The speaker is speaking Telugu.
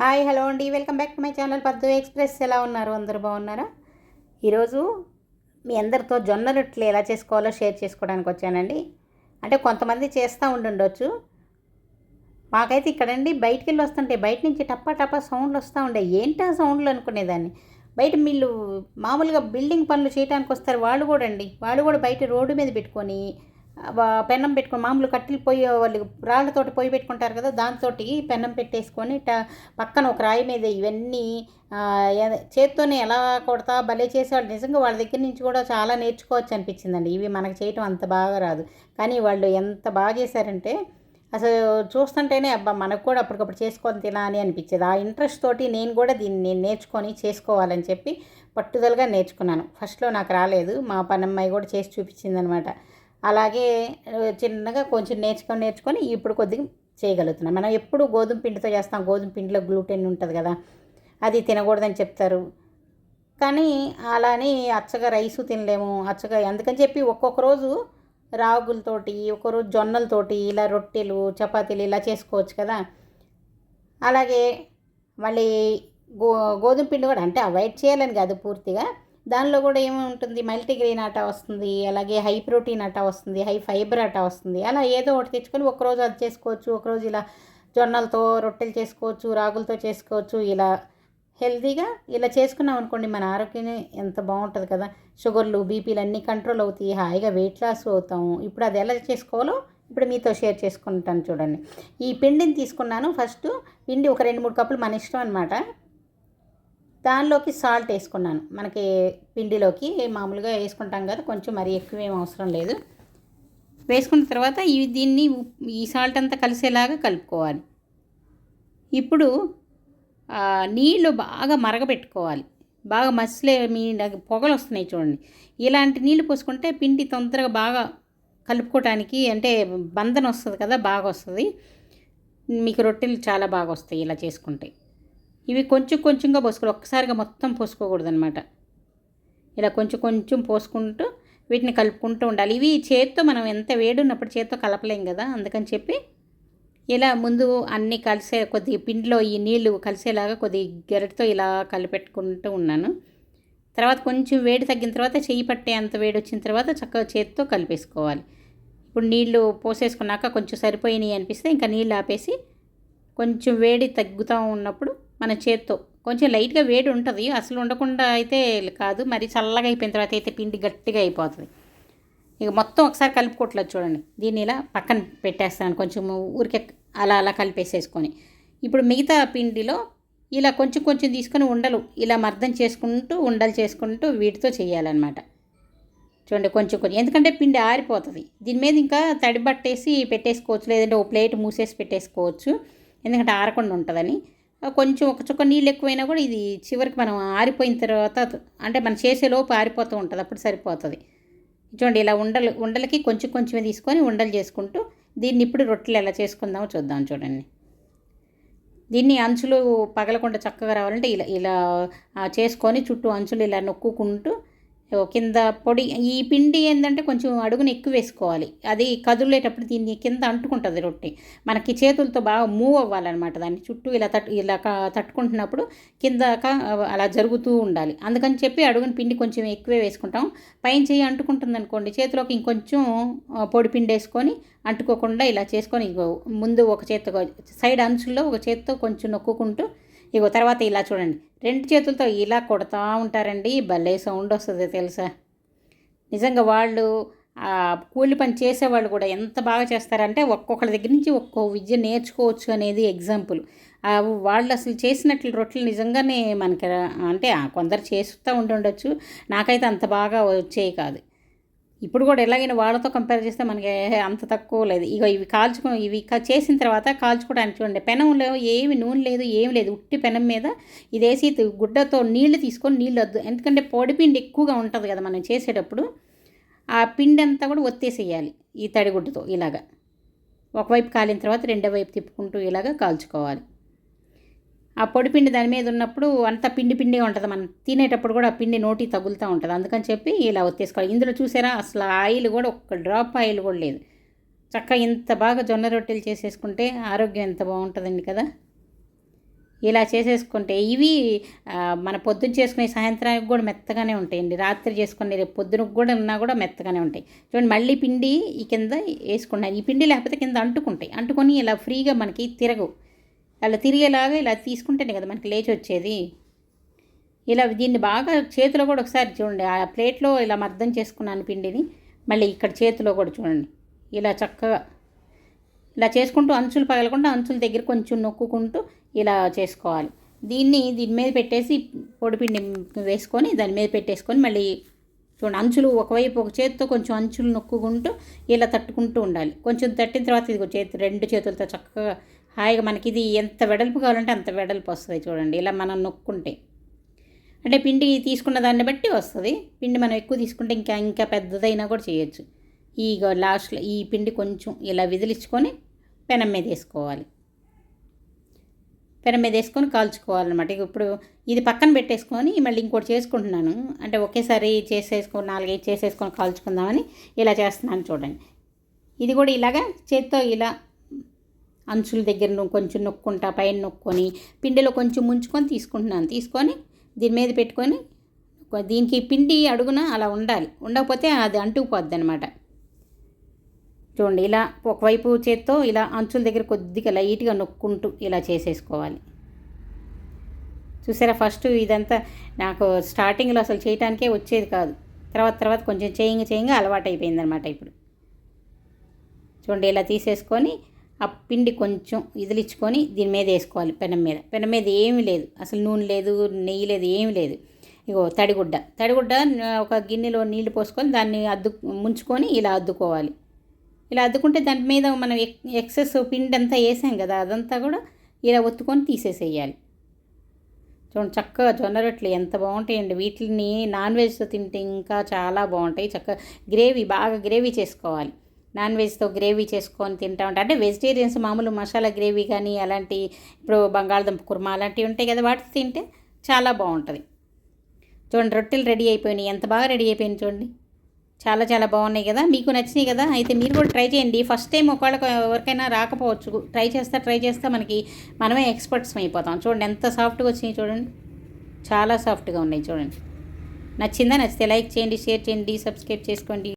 హాయ్ హలో అండి. Welcome back to my channel Paddu Express. ఎలా ఉన్నారు? అందరూ బాగున్నారా? ఈరోజు మీ అందరితో జొన్న రొట్టెలు ఎలా చేసుకోవాలో షేర్ చేసుకోవడానికి వచ్చానండి. అంటే కొంతమంది చేస్తూ ఉండుండొచ్చు. మాకైతే ఇక్కడండి బయటికి వెళ్ళి వస్తుంటే బయట నుంచి టప్పా టప్పా సౌండ్లు వస్తూ ఉండే ఏంటా సౌండ్లు అనుకునేదాన్ని? బయట వీళ్ళు మామూలుగా బిల్డింగ్ పనులు చేయడానికి వస్తారు వాళ్ళు కూడా అండి వాళ్ళు కూడా బయట రోడ్డు మీద పెట్టుకొని పెన్నం పెట్టుకుని మామూలు కట్టెలు పొయ్యి వాళ్ళు రాళ్ళతోటి పొయ్యి పెట్టుకుంటారు కదా దాంతో పెన్నం పెట్టేసుకొని ట పక్కన ఒక రాయి మీద ఇవన్నీ చేత్తోనే ఎలా కొడతా భలే చేసేవాళ్ళు. నిజంగా వాళ్ళ దగ్గర నుంచి కూడా చాలా నేర్చుకోవచ్చు అనిపించిందండి. ఇవి మనకు చేయటం అంత బాగా రాదు. కానీ వాళ్ళు ఎంత బాగా చేశారంటే అసలు చూస్తుంటేనే అబ్బా మనకు కూడా అప్పటికప్పుడు చేసుకొని తినాలని అనిపించేది. ఆ ఇంట్రెస్ట్ తోటి నేను కూడా దీన్ని నేర్చుకొని చేసుకోవాలని చెప్పి పట్టుదలగా నేర్చుకున్నాను. ఫస్ట్లో నాకు రాలేదు. మా పనమ్మాయి కూడా చేసి చూపించింది అనమాట అలాగే చిన్నగా కొంచెం నేర్చుకొని నేర్చుకొని ఇప్పుడు కొద్దిగా చేయగలుగుతున్నాం. మనం ఎప్పుడు గోధుమ పిండితో చేస్తాం. గోధుమ పిండిలో గ్లూటెన్ ఉంటుంది కదా. అది తినకూడదని చెప్తారు. కానీ అలానే అచ్చగా రైసు తినలేము. అచ్చగా అందుకని చెప్పి ఒక్కొక్క రోజు రాగులతోటి ఒకరోజు జొన్నలతోటి ఇలా రొట్టెలు చపాతీలు ఇలా చేసుకోవచ్చు కదా. అలాగే మళ్ళీ గో గోధుమ పిండి కూడా అంటే అవాయిడ్ చేయాలని కాదు పూర్తిగా. దానిలో కూడా ఏముంటుంది మల్టీగ్రెయిన్ ఆటా వస్తుంది అలాగే హై ప్రోటీన్ ఆటా వస్తుంది హై ఫైబర్ ఆటా వస్తుంది. అలా ఏదో ఒకటి తెచ్చుకొని ఒకరోజు అది చేసుకోవచ్చు ఒకరోజు ఇలా జొన్నలతో రొట్టెలు చేసుకోవచ్చు రాగులతో చేసుకోవచ్చు ఇలా హెల్తీగా ఇలా చేసుకున్నాం అనుకోండి మన ఆరోగ్యం ఎంత బాగుంటుంది కదా? షుగర్లు బీపీలు అన్నీ కంట్రోల్ అవుతాయి హాయిగా వెయిట్ లాస్ అవుతాము. ఇప్పుడు అది ఎలా చేసుకోవాలో ఇప్పుడు మీతో షేర్ చేసుకుంటాను చూడండి. ఈ పిండిని తీసుకున్నాను. ఫస్ట్ పిండి ఒక రెండు మూడు కప్పులు మన ఇష్టం అనమాట దానిలోకి సాల్ట్ వేసుకున్నాను. మనకి పిండిలోకి మామూలుగా వేసుకుంటాం కదా కొంచెం మరి ఎక్కువ ఏం అవసరం లేదు. వేసుకున్న తర్వాత ఈ దీన్ని ఉప్- ఈ సాల్ట్ అంతా కలిసేలాగా కలుపుకోవాలి. ఇప్పుడు నీళ్ళు బాగా మరగబెట్టుకోవాలి. బాగా మసిలే మీ పొగలు వస్తున్నాయి చూడండి. ఇలాంటి నీళ్ళు పోసుకుంటే పిండి తొందరగా బాగా కలుపుకోవటానికి అంటే బంధన వస్తుంది కదా బాగా వస్తుంది. మీకు రొట్టెలు చాలా బాగా వస్తాయి ఇలా చేసుకుంటే. ఇవి కొంచెం కొంచెంగా పోసుకోవాలి. ఒక్కసారిగా మొత్తం పోసుకోకూడదు అనమాట ఇలా కొంచెం కొంచెం పోసుకుంటూ వీటిని కలుపుకుంటూ ఉండాలి. ఇవి చేత్తో మనం ఎంత వేడి ఉన్నప్పుడు చేత్తో కలపలేం కదా అందుకని చెప్పి ఇలా ముందు అన్నీ కలిసే కొద్ది పిండిలో ఈ నీళ్ళు కలిసేలాగా కొద్ది గెరటితో ఇలా కలిపెట్టుకుంటూ ఉన్నాను. తర్వాత కొంచెం వేడి తగ్గిన తర్వాత చెయ్యి పట్టే అంత వేడి వచ్చిన తర్వాత చక్కగా చేతితో కలిపేసుకోవాలి. ఇప్పుడు నీళ్ళు పోసేసుకున్నాక కొంచెం సరిపోయినాయి అనిపిస్తే ఇంకా నీళ్ళు ఆపేసి కొంచెం వేడి తగ్గుతూ ఉన్నప్పుడు మన చేత్తో. కొంచెం లైట్గా వేడి ఉంటుంది అసలు ఉండకుండా అయితే కాదు. మరి చల్లగా అయిపోయిన తర్వాత అయితే పిండి గట్టిగా అయిపోతుంది. ఇక మొత్తం ఒకసారి కలుపుకోవట్లేదు చూడండి. దీన్ని ఇలా పక్కన పెట్టేస్తాను. కొంచెం ఊరికే అలా అలా కలిపేసేసుకొని. ఇప్పుడు మిగతా పిండిలో ఇలా కొంచెం కొంచెం తీసుకొని ఉండలు ఇలా మర్దం చేసుకుంటూ ఉండలు చేసుకుంటూ వీటితో చేయాలన్నమాట. చూడండి కొంచెం కొంచెం. ఎందుకంటే పిండి ఆరిపోతుంది. దీని మీద ఇంకా తడి పట్టేసి పెట్టేసుకోవచ్చు. లేదంటే ఓ ప్లేట్ మూసేసి పెట్టేసుకోవచ్చు. ఎందుకంటే ఆరకుండా ఉంటుందని. కొంచెం ఒక చుక్క నీళ్ళు ఎక్కువైనా కూడా ఇది చివరికి మనం ఆరిపోయిన తర్వాత అంటే మనం చేసేలోపు ఆరిపోతూ ఉంటుంది అప్పుడు సరిపోతుంది. చూడండి ఇలా ఉండలు ఉండలకి కొంచెం కొంచెమే తీసుకొని ఉండలు చేసుకుంటూ దీన్ని ఇప్పుడు రొట్టెలు ఎలా చేసుకుందామో చూద్దాం చూడండి. దీన్ని అంచులు పగలకుండా చక్కగా రావాలంటే ఇలా ఇలా చేసుకొని చుట్టూ అంచులు ఇలా నొక్కుకుంటూ కింద పొడి ఈ పిండి ఏంటంటే కొంచెం అడుగున ఎక్కువ వేసుకోవాలి. అది కదులేటప్పుడు దీన్ని కింద అంటుకుంటుంది రొట్టె. మనకి చేతులతో బాగా మూవ్ అవ్వాలన్నమాట దాన్ని. చుట్టూ ఇలా తట్టు ఇలా తట్టుకుంటున్నప్పుడు కింద అలా జరుగుతూ ఉండాలి. అందుకని చెప్పి అడుగున పిండి కొంచెం ఎక్కువే వేసుకుంటాం. పైన చేయి అంటుకుంటుంది అనుకోండి చేతిలోకి ఇంకొంచెం పొడి పిండి వేసుకొని అంటుకోకుండా ఇలా చేసుకొని ముందు ఒక చేత్తో సైడ్ అంచుల్లో ఒక చేత్తో కొంచెం నొక్కుకుంటూ ఇగో తర్వాత ఇలా చూడండి. రెండు చేతులతో ఇలా కొడతా ఉంటారండి. భలే సౌండ్ వస్తుంది తెలుసా? నిజంగా వాళ్ళు కూలి పని చేసేవాళ్ళు కూడా ఎంత బాగా చేస్తారంటే ఒక్కొక్కరి దగ్గర నుంచి ఒక్కో విద్య నేర్చుకోవచ్చు అనేది ఎగ్జాంపుల్. వాళ్ళు అసలు చేసినట్లు రొట్టెలు నిజంగానే మనకి అంటే కొందరు చేస్తూ ఉండి ఉండొచ్చు. నాకైతే అంత బాగా వచ్చేవి కాదు. ఇప్పుడు కూడా ఎలాగైనా వాళ్ళతో కంపేర్ చేస్తే మనకి అంత తక్కువ లేదు. ఇక ఇవి కాల్చుకో ఇవి చేసిన తర్వాత కాల్చుకోవడానికి చూడండి పెనంలో ఏమి నూనె లేదు ఏమి లేదు. ఉట్టి పెనం మీద ఇది వేసి గుడ్డతో నీళ్ళు తీసుకొని నీళ్ళు వద్దు. ఎందుకంటే పొడిపిండి ఎక్కువగా ఉంటుంది కదా మనం చేసేటప్పుడు ఆ పిండి అంతా కూడా ఒత్తేసేయాలి ఈ తడిగుడ్డతో ఇలాగా. ఒకవైపు కాలిన తర్వాత రెండో వైపు తిప్పుకుంటూ ఇలాగా కాల్చుకోవాలి. ఆ పొడి పిండి దాని మీద ఉన్నప్పుడు అంత పిండి పిండిగా ఉంటుంది మనం. తినేటప్పుడు కూడా ఆ పిండి నోటి తగులుతూ ఉంటుంది. అందుకని చెప్పి ఇలా ఒత్తేసుకోవాలి. ఇందులో చూసారా? అసలు ఆయిల్ కూడా ఒక్క డ్రాప్ ఆయిల్ కూడా లేదు. చక్కగా ఇంత బాగా జొన్న రొట్టెలు చేసేసుకుంటే ఆరోగ్యం ఎంత బాగుంటుందండి కదా? ఇలా చేసేసుకుంటే ఇవి మన పొద్దున చేసుకునే సాయంత్రానికి కూడా మెత్తగానే ఉంటాయండి. రాత్రి చేసుకునే రేపు పొద్దునకు కూడా ఉన్నా కూడా మెత్తగానే ఉంటాయి. చూడండి మళ్ళీ పిండి ఈ కింద వేసుకున్నాను ఈ పిండి లేకపోతే కింద అంటుకుంటాయి. అంటుకొని ఇలా ఫ్రీగా మనకి తిరగవు. అలా తిరిగేలాగా ఇలా తీసుకుంటేనే కదా మనకి లేచి వచ్చేది. ఇలా దీన్ని బాగా చేతిలో కూడా ఒకసారి చూడండి. ఆ ప్లేట్లో ఇలా మర్దం చేసుకున్నాను పిండిని. మళ్ళీ ఇక్కడ చేతిలో కూడా చూడండి. ఇలా చక్కగా ఇలా చేసుకుంటూ అంచులు పగలకుండా అంచుల దగ్గర కొంచెం నొక్కుకుంటూ ఇలా చేసుకోవాలి. దీన్ని దీని మీద పెట్టేసి పొడిపిండి వేసుకొని దాని మీద పెట్టేసుకొని మళ్ళీ చూడండి అంచులు ఒకవైపు ఒక చేతితో కొంచెం అంచులు నొక్కుకుంటూ ఇలా తట్టుకుంటూ ఉండాలి. కొంచెం తట్టిన తర్వాత ఇది చేతి రెండు చేతులతో చక్కగా హాయిగా మనకి ఇది ఎంత వెడల్పు కావాలంటే అంత వెడల్పు వస్తుంది చూడండి. ఇలా మనం నొక్కుంటే. అంటే పిండి తీసుకున్న దాన్ని బట్టి వస్తుంది. పిండి మనం ఎక్కువ తీసుకుంటే ఇంకా ఇంకా పెద్దదైనా కూడా చేయొచ్చు. ఈ లాస్ట్లో ఈ పిండి కొంచెం ఇలా విదిలించుకొని పెనం మీద వేసుకోవాలి. పెనం మీద వేసుకొని కాల్చుకోవాలన్నమాట. ఇక ఇప్పుడు ఇది పక్కన పెట్టేసుకొని మళ్ళీ ఇంకోటి చేసుకుంటున్నాను. అంటే ఒకేసారి చేసేసుకొని నాలుగైదు చేసేసుకొని కాల్చుకుందామని ఇలా చేస్తున్నాను చూడండి. ఇది కూడా ఇలాగా చేత్తో ఇలా అంచుల దగ్గర కొంచెం నొక్కుంటా పైన నొక్కొని పిండిలో కొంచెం ముంచుకొని తీసుకుంటున్నాను. తీసుకొని దీని మీద పెట్టుకొని దీనికి పిండి అడుగున అలా ఉండాలి. ఉండకపోతే అది అంటుకుపోద్ది అనమాట చూడండి ఇలా ఒకవైపు చేత్తో ఇలా అంచుల దగ్గర కొద్దిగా లైట్గా నొక్కుంటూ ఇలా చేసేసుకోవాలి. చూసారా ఫస్ట్ ఇదంతా నాకు స్టార్టింగ్లో అసలు చేయటానికే వచ్చేది కాదు. తర్వాత తర్వాత కొంచెం చేయంగా చేయంగా అలవాటు అయిపోయిందనమాట ఇప్పుడు. చూడండి ఇలా తీసేసుకొని ఆ పిండి కొంచెం ఇదిలిచ్చుకొని దీని మీద వేసుకోవాలి పెనం మీద. పెనం మీద ఏమీ లేదు. అసలు నూనె లేదు నెయ్యి లేదు ఏమీ లేదు. ఇగో తడిగుడ్డ. తడిగుడ్డ ఒక గిన్నెలో నీళ్ళు పోసుకొని దాన్ని అద్దు ముంచుకొని ఇలా అద్దుకోవాలి. ఇలా అద్దుకుంటే దాని మీద మనం ఎక్- ఎక్సెస్ పిండి అంతా వేసాం కదా అదంతా కూడా ఇలా ఒత్తుకొని తీసేసేయాలి. చూడండి చక్కగా జొన్న రొట్టెలు ఎంత బాగుంటాయండి. వీటిని నాన్ వెజ్తో తింటే ఇంకా చాలా బాగుంటాయి. చక్కగా గ్రేవీ బాగా గ్రేవీ చేసుకోవాలి. నాన్ వెజ్తో గ్రేవీ చేసుకొని తింటా ఉంటాం. అంటే వెజిటేరియన్స్ మామూలు మసాలా గ్రేవీ కానీ అలాంటి ఇప్పుడు బంగాళదుంప కుర్మా అలాంటివి ఉంటాయి కదా వాటితో తింటే చాలా బాగుంటుంది. చూడండి రొట్టెలు రెడీ అయిపోయినాయి. ఎంత బాగా రెడీ అయిపోయినాయి చూడండి. చాలా చాలా బాగున్నాయి కదా. మీకు నచ్చినాయి కదా? అయితే మీరు కూడా ట్రై చేయండి. ఫస్ట్ టైం ఒకవేళ ఎవరికైనా రాకపోవచ్చు. ట్రై చేస్తా ట్రై చేస్తా. మనకి మనమే ఎక్స్పర్ట్స్ అయిపోతాం. చూడండి ఎంత సాఫ్ట్గా వచ్చినాయి చూడండి. చాలా సాఫ్ట్గా ఉన్నాయి చూడండి. నచ్చిందా? నచ్చితే లైక్ చేయండి షేర్ చేయండి సబ్స్క్రైబ్ చేసుకోండి.